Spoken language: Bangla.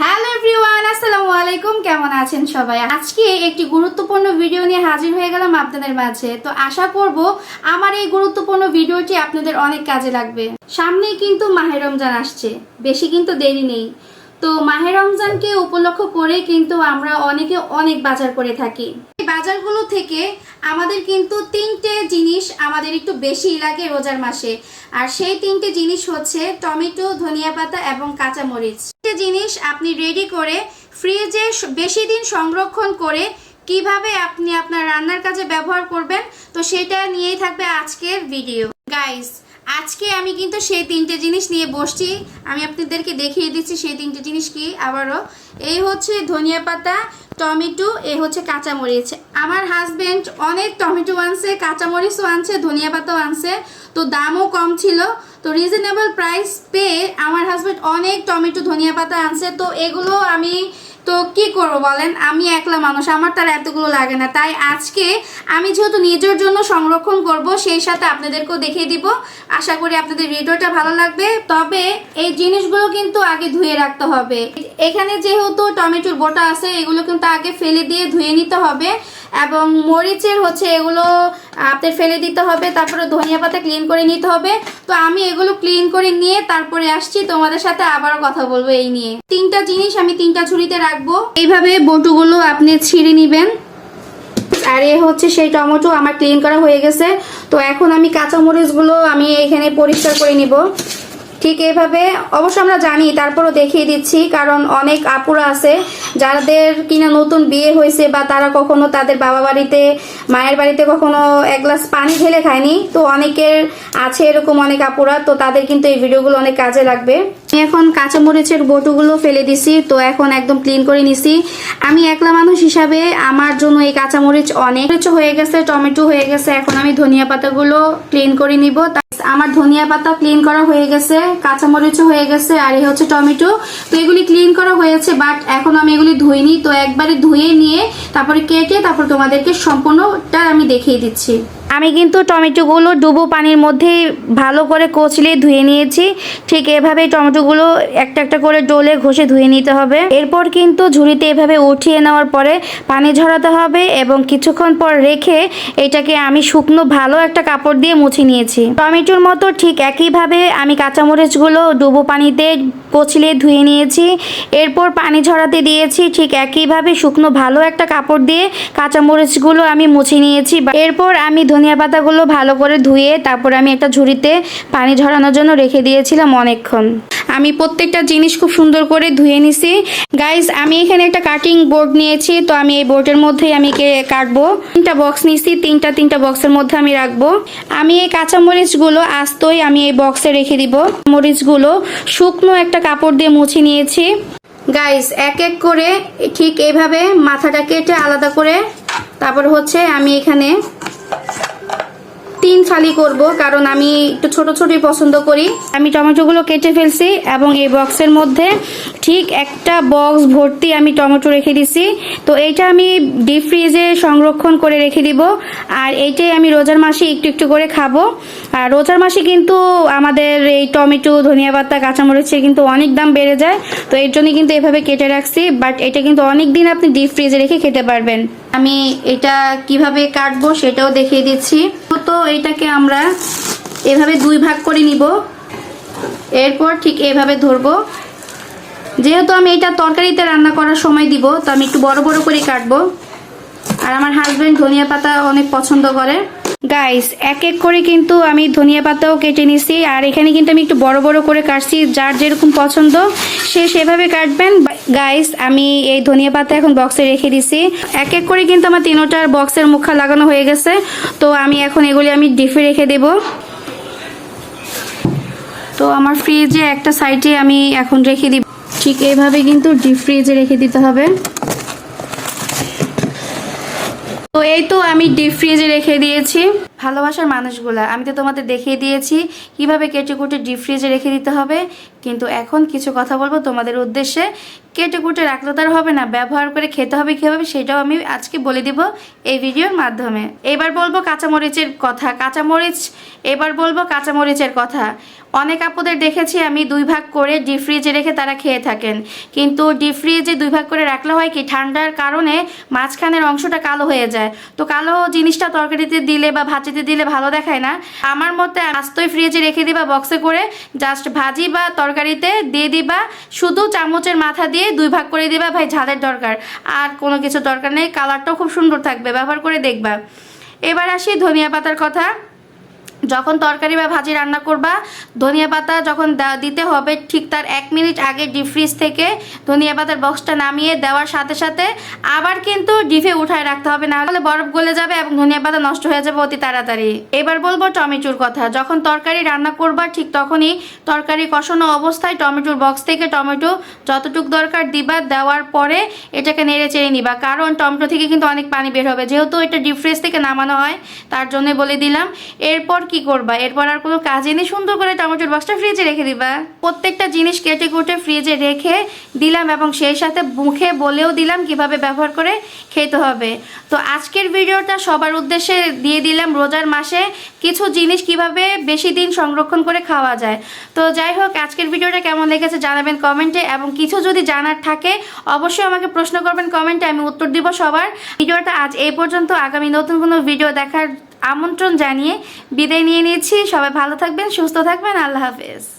হ্যালো এভরিওয়ান আসসালামু আলাইকুম। কেমন আছেন সবাই? আজকে একটি গুরুত্বপূর্ণ ভিডিও নিয়ে হাজির হয়ে গেলাম আপনাদের মাঝে। তো আশা করব আমার এই গুরুত্বপূর্ণ ভিডিওটি আপনাদের অনেক কাজে লাগবে। সামনেই কিন্তু মাহে রমজান আসছে। বেশি কিন্তু দেরি নেই। তো মাহে রমজানকে উপলক্ষ করে কিন্তু আমরা অনেকে অনেক বাজার করে থাকি। এই বাজারগুলো থেকে আমাদের কিন্তু তিনটে জিনিস আমাদের একটু বেশি লাগে রোজার মাসে। আর সেই তিনটে জিনিস হচ্ছে টমেটো, ধনিয়া পাতা এবং কাঁচামরিচ। জিনিস আপনি রেডি করে ফ্রিজে বেশি দিন সংরক্ষণ করে কীভাবে আপনি আপনার রান্নার কাজে ব্যবহার করবেন, তো সেটা নিয়েই থাকবে আজকের ভিডিও গাইস আজকে আমি কিন্তু সেই তিনটে জিনিস নিয়ে বসছি। আমি আপনাদেরকে দেখিয়ে দিচ্ছি সেই তিনটে জিনিস কি আবারও। এই হচ্ছে ধনিয়া পাতা, টমেটো, এ হচ্ছে কাঁচামরিচ। আমার হাজবেন্ড অনেক টমেটো আনছে, কাঁচামরিচও আনছে, ধনিয়া পাতাও আনছে। তো দামও কম ছিল। তো রিজনেবল প্রাইস পেয়ে আমার হাজবেন্ড অনেক টমেটো, ধনিয়া পাতা আনছে। তো এগুলো আমি তো কি করব বলেন? আমি একলা মানুষ, আমার তার এতগুলো লাগে না। তাই আজকে আমি যেহেতু নিজের জন্য সংরক্ষণ করব, সেই সাথে আপনাদেরকেও দেখিয়ে দিব। আশা করি আপনাদের ভিডিওটা ভালো লাগবে। তবে এই জিনিসগুলো কিন্তু আগে ধুয়ে রাখতে হবে। এখানে যেহেতু টমেটোর বোটা আছে, এগুলো কিন্তু আগে ফেলে দিয়ে ধুয়ে নিতে হবে। এবং মরিচের হচ্ছে এগুলো আপনার ফেলে দিতে হবে, তারপরে ধনিয়া পাতা ক্লিন করে নিতে হবে। তো আমি এগুলো ক্লিন করে নিয়ে তারপরে আসছি, তোমাদের সাথে আবারও কথা বলব এই নিয়ে। তিনটা জিনিস আমি তিনটা ঝুড়িতে রাখব। এইভাবে বটুগুলো আপনি ছিঁড়ে নেবেন। আর এ হচ্ছে সেই টমেটো আমার ক্লিন করা হয়ে গেছে। তো এখন আমি কাঁচামরিচগুলো আমি এখানে পরিষ্কার করে নিব। ঠিক এভাবে অবশ্য আমরা জানি, তারপরও দেখিয়ে দিচ্ছি, কারণ অনেক আপুরা আছে যাদের কিনা নতুন বিয়ে হয়েছে বা তারা কখনো তাদের বাবা বাড়িতে মায়ের বাড়িতে কখনো এক গ্লাস পানি ঢেলে খায়নি। তো অনেকের আছে এরকম অনেক আপুরা, তো তাদের কিন্তু এই ভিডিওগুলো অনেক কাজে লাগবে। আমি এখন কাঁচামরিচের বটুগুলো ফেলে দিছি, তো এখন একদম ক্লিন করে নিছি। আমি একলা মানুষ হিসাবে আমার জন্য এই কাঁচামরিচ অনেক কিছু হয়ে গেছে, টমেটো হয়ে গেছে, এখন আমি ধনিয়া পাতাগুলো ক্লিন করে নিব। আমার ধনিয়া পাতা ক্লিন করা হয়ে গেছে, কাঁচামরিচও হয়ে গেছে, আর এই হচ্ছে টমেটো। তো এগুলি ক্লিন করা হয়েছে বাট এখন আমি এগুলি ধুইনি। তো একবারে ধুয়ে নিয়ে তারপরে কেটে তারপর তোমাদেরকে সম্পূর্ণটা আমি দেখিয়ে দিচ্ছি। আমি কিন্তু টমেটোগুলো ডুবো পানির মধ্যে ভালো করে কচলে ধুয়ে নিয়েছি। ঠিক এভাবে টমেটোগুলো একটা একটা করে ডোলে ঘষে ধুয়ে নিতে হবে। এরপর কিন্তু ঝুড়িতে এভাবে উঠিয়ে নেওয়ার পরে পানি ঝরাতে হবে এবং কিছুক্ষণ পর রেখে এটাকে আমি শুকনো ভালো একটা কাপড় দিয়ে মুছে নিয়েছি। টমেটোর মতো ঠিক একইভাবে আমি কাঁচামরিচগুলো ডুবো পানিতে কচলে ধুয়ে নিয়েছি। এরপর পানি ঝরাতে দিয়েছি। ঠিক একইভাবে শুকনো ভালো একটা কাপড় দিয়ে কাঁচামরিচগুলো আমি মুছে নিয়েছি। এরপর আমি ধনিয়া পাতাগুলো ভালো করে ধুয়ে তারপর আমি একটা ঝুড়িতে পানি ঝরানোর জন্য রেখে দিয়েছিলাম অনেকক্ষণ। আমি প্রত্যেকটা জিনিস খুব সুন্দর করে ধুয়ে নিছি। গাইজ আমি এখানে একটা কাটিং বোর্ড নিয়েছি, তো আমি এই বোর্ডের মধ্যেই আমি কাটবো। তিনটা বক্স নিয়েছি তিনটা তিনটা বক্সের মধ্যে আমি রাখব। আমি এই কাঁচা মরিচগুলো আস্তই আমি এই বক্সে রেখে দিব। মরিচগুলো শুকনো একটা কাপড় দিয়ে মুছে নিয়েছি। গাইস এক এক করে ঠিক এইভাবে মাথাটা কেটে আলাদা করে, তারপর হচ্ছে আমি এখানে তিন ফালি করব, কারণ আমি একটু ছোট ছোটই পছন্দ করি। আমি টমেটোগুলো কেটে ফেলছি এবং এই বক্সের মধ্যে ঠিক একটা বক্স ভর্তি আমি টমেটো রেখে দিছি। তো এইটা আমি ডিপ ফ্রিজে সংরক্ষণ করে রেখে দিব। আর এইটাই আমি রোজার মাসে একটু একটু করে খাব। আর রোজার মাসে কিন্তু আমাদের এই টমেটো, ধনিয়া পাতা কাঁচামরিচের কিন্তু অনেক দাম বেড়ে যায়। তো এর জন্য কিন্তু এভাবে কেটে রাখছি। বাট এটা কিন্তু অনেক দিন আপনি ডিপ ফ্রিজে রেখে খেতে পারবেন। আমি এটা কীভাবে কাটবো সেটাও দেখিয়ে দিচ্ছি। তো এটাকে আমরা এভাবে দুই ভাগ করে নিব। এরপর ঠিক এভাবে ধরবো। যেহেতু আমি এটা তরকারিতে রান্না করার সময় দিব, তো আমি একটু বড় বড় করে কাটবো। আর আমার হাজবেন্ড ধনিয়া পাতা অনেক পছন্দ করে। গাইস এক এক করে কিন্তু আমি ধনিয়া পাতাও কেটে নিছি, আর এখানে কিন্তু আমি একটু বড় বড় করে কাটছি, যার যেরকম পছন্দ সে সেভাবে কাটবেন। গাইস আমি এই ধনিয়া পাতা এখন বক্সে রেখে দিছি। এক এক করে কিন্তু আমার তিনোটার বক্সের মুখা লাগানো হয়ে গেছে। তো আমি এখন এগুলি আমি ডিপে রেখে দেব। তো আমার ফ্রিজে একটা সাইডে আমি এখন রেখে দিব। ঠিক এইভাবে কিন্তু ডিপ ফ্রিজে রেখে দিতে হবে। তো এই তো আমি ডিপ ফ্রিজে রেখে দিয়েছি। ভালোবাসার মানুষগুলা, আমি তো তোমাদের দেখিয়ে দিয়েছি কীভাবে কেটে কুটে ডিপ ফ্রিজে রেখে দিতে হবে। কিন্তু এখন কিছু কথা বলব তোমাদের উদ্দেশ্যে। কেটে কুটে রাখলে তার হবে না, ব্যবহার করে খেতে হবে কীভাবে সেটাও আমি আজকে বলে দিব এই ভিডিওর মাধ্যমে। এবার বলব কাঁচামরিচের কথা, কাঁচামরিচ, এবার বলব কাঁচামরিচের কথা। অনেক আপুদের দেখেছি আমি দুই ভাগ করে ডিপ ফ্রিজে রেখে তারা খেয়ে থাকেন। কিন্তু ডিপ ফ্রিজে দুই ভাগ করে রাখলে হয় কি, ঠান্ডার কারণে মাঝখানের অংশটা কালো হয়ে যায়। তো কালো জিনিসটা তরকারিতে দিলে বা ভাজিতে দিলে ভালো দেখায় না। আমার মতে আস্তই ফ্রিজে রেখে দিবা বক্সে করে জাস্ট ভাজি বা তরকারিতে দিয়ে দিবা, শুধু চামচের মাথা দিয়ে দুই ভাগ করে দিবা ভাই ঝালের দরকার। আর কোনো কিছু দরকার নেই কালারটাও খুব সুন্দর থাকবে, ব্যবহার করে দেখবা। এবার আসি ধনিয়া পাতার কথা। যখন তরকারি বা ভাজি রান্না করবা, ধনিয়া পাতা যখন দিতে হবে, ঠিক তার এক মিনিট আগে ডিপ ফ্রিজ থেকে ধনিয়া পাতার বক্সটা নামিয়ে দেওয়ার সাথে সাথে আবার কিন্তু ডিপে উঠায় রাখতে হবে, না হলে বরফ গলে যাবে এবং ধনিয়া পাতা নষ্ট হয়ে যাবে অতি তাড়াতাড়ি। এবার বলব টমেটোর কথা, যখন তরকারি রান্না করবা, ঠিক তখনই তরকারি কষানো অবস্থায় টমেটোর বক্স থেকে টমেটো যতটুকু দরকার দিবা, দেওয়ার পরে এটাকে নেড়ে চেড়ে নিবা, কারণ টমেটো থেকে কিন্তু অনেক পানি বের হবে, যেহেতু এটা ডিপ ফ্রিজ থেকে নামানো হয় তার জন্য বলে দিলাম, এরপর কি করবা? এরপর আর কোনো কাজে নেই। সুন্দর করে টমেটোর বক্সটা ফ্রিজে রেখে দিবা। প্রত্যেকটা জিনিস কেটে কুটে ফ্রিজে রেখে দিলাম এবং সেই সাথে মুখে বলেও দিলাম কীভাবে ব্যবহার করে খেতে হবে। তো আজকের ভিডিওটা সবার উদ্দেশ্যে দিয়ে দিলাম রোজার মাসে কিছু জিনিস কীভাবে বেশি দিন সংরক্ষণ করে খাওয়া যায়। তো যাই হোক, আজকের ভিডিওটা কেমন লেগেছে জানাবেন কমেন্টে এবং কিছু যদি জানার থাকে, অবশ্যই আমাকে প্রশ্ন করবেন কমেন্টে, আমি উত্তর দিব সবার। ভিডিওটা আজ এই পর্যন্ত। আগামী নতুন কোনো ভিডিও দেখার আমন্ত্রণ জানিয়ে বিদায় নিয়ে নিচ্ছি সবাই ভালো থাকবেন সুস্থ থাকবেন। আল্লাহ হাফেজ।